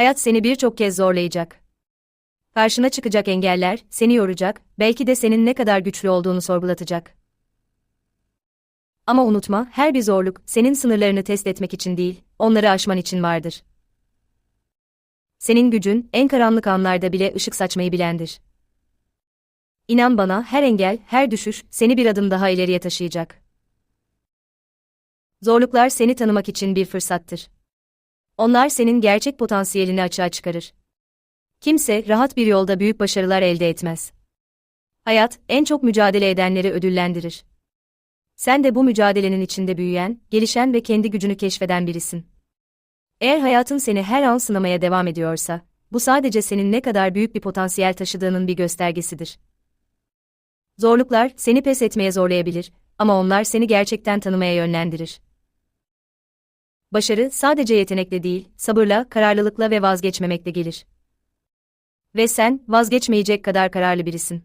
Hayat seni birçok kez zorlayacak. Karşına çıkacak engeller seni yoracak, belki de senin ne kadar güçlü olduğunu sorgulatacak. Ama unutma, her bir zorluk senin sınırlarını test etmek için değil, onları aşman için vardır. Senin gücün en karanlık anlarda bile ışık saçmayı bilendir. İnan bana, her engel, her düşüş seni bir adım daha ileriye taşıyacak. Zorluklar seni tanımak için bir fırsattır. Onlar senin gerçek potansiyelini açığa çıkarır. Kimse rahat bir yolda büyük başarılar elde etmez. Hayat en çok mücadele edenleri ödüllendirir. Sen de bu mücadelenin içinde büyüyen, gelişen ve kendi gücünü keşfeden birisin. Eğer hayatın seni her an sınamaya devam ediyorsa, bu sadece senin ne kadar büyük bir potansiyel taşıdığının bir göstergesidir. Zorluklar seni pes etmeye zorlayabilir ama onlar seni gerçekten tanımaya yönlendirir. Başarı sadece yetenekle değil, sabırla, kararlılıkla ve vazgeçmemekle gelir. Ve sen vazgeçmeyecek kadar kararlı birisin.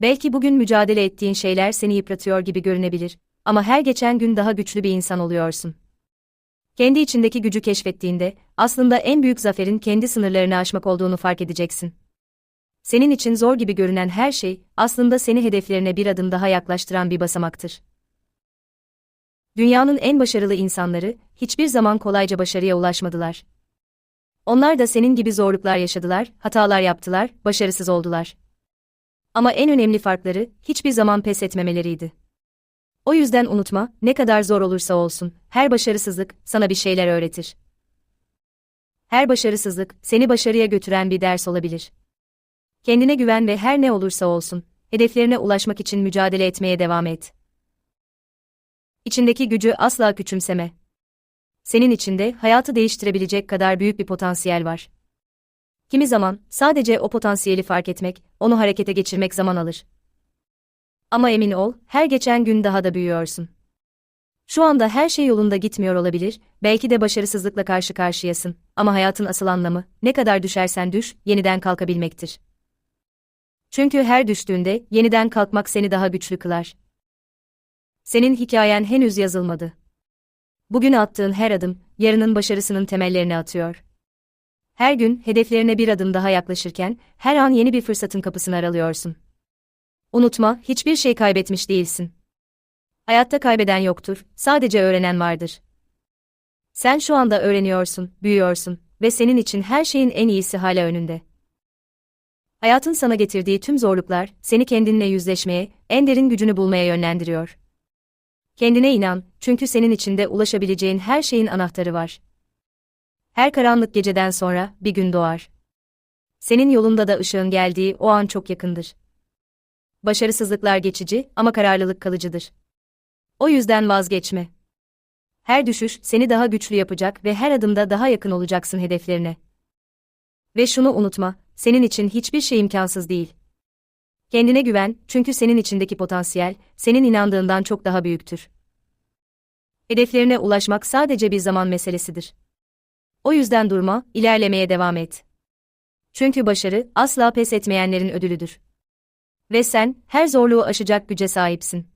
Belki bugün mücadele ettiğin şeyler seni yıpratıyor gibi görünebilir ama her geçen gün daha güçlü bir insan oluyorsun. Kendi içindeki gücü keşfettiğinde aslında en büyük zaferin kendi sınırlarını aşmak olduğunu fark edeceksin. Senin için zor gibi görünen her şey aslında seni hedeflerine bir adım daha yaklaştıran bir basamaktır. Dünyanın en başarılı insanları hiçbir zaman kolayca başarıya ulaşmadılar. Onlar da senin gibi zorluklar yaşadılar, hatalar yaptılar, başarısız oldular. Ama en önemli farkları hiçbir zaman pes etmemeleriydi. O yüzden unutma, ne kadar zor olursa olsun, her başarısızlık sana bir şeyler öğretir. Her başarısızlık seni başarıya götüren bir ders olabilir. Kendine güven ve her ne olursa olsun, hedeflerine ulaşmak için mücadele etmeye devam et. İçindeki gücü asla küçümseme. Senin içinde hayatı değiştirebilecek kadar büyük bir potansiyel var. Kimi zaman sadece o potansiyeli fark etmek, onu harekete geçirmek zaman alır. Ama emin ol, her geçen gün daha da büyüyorsun. Şu anda her şey yolunda gitmiyor olabilir, belki de başarısızlıkla karşı karşıyasın ama hayatın asıl anlamı, ne kadar düşersen düş, yeniden kalkabilmektir. Çünkü her düştüğünde yeniden kalkmak seni daha güçlü kılar. Senin hikayen henüz yazılmadı. Bugün attığın her adım, yarının başarısının temellerini atıyor. Her gün hedeflerine bir adım daha yaklaşırken, her an yeni bir fırsatın kapısını aralıyorsun. Unutma, hiçbir şey kaybetmiş değilsin. Hayatta kaybeden yoktur, sadece öğrenen vardır. Sen şu anda öğreniyorsun, büyüyorsun ve senin için her şeyin en iyisi hala önünde. Hayatın sana getirdiği tüm zorluklar, seni kendinle yüzleşmeye, en derin gücünü bulmaya yönlendiriyor. Kendine inan, çünkü senin içinde ulaşabileceğin her şeyin anahtarı var. Her karanlık geceden sonra bir gün doğar. Senin yolunda da ışığın geldiği o an çok yakındır. Başarısızlıklar geçici ama kararlılık kalıcıdır. O yüzden vazgeçme. Her düşüş seni daha güçlü yapacak ve her adımda daha yakın olacaksın hedeflerine. Ve şunu unutma, senin için hiçbir şey imkansız değil. Kendine güven, çünkü senin içindeki potansiyel, senin inandığından çok daha büyüktür. Hedeflerine ulaşmak sadece bir zaman meselesidir. O yüzden durma, ilerlemeye devam et. Çünkü başarı, asla pes etmeyenlerin ödülüdür. Ve sen, her zorluğu aşacak güce sahipsin.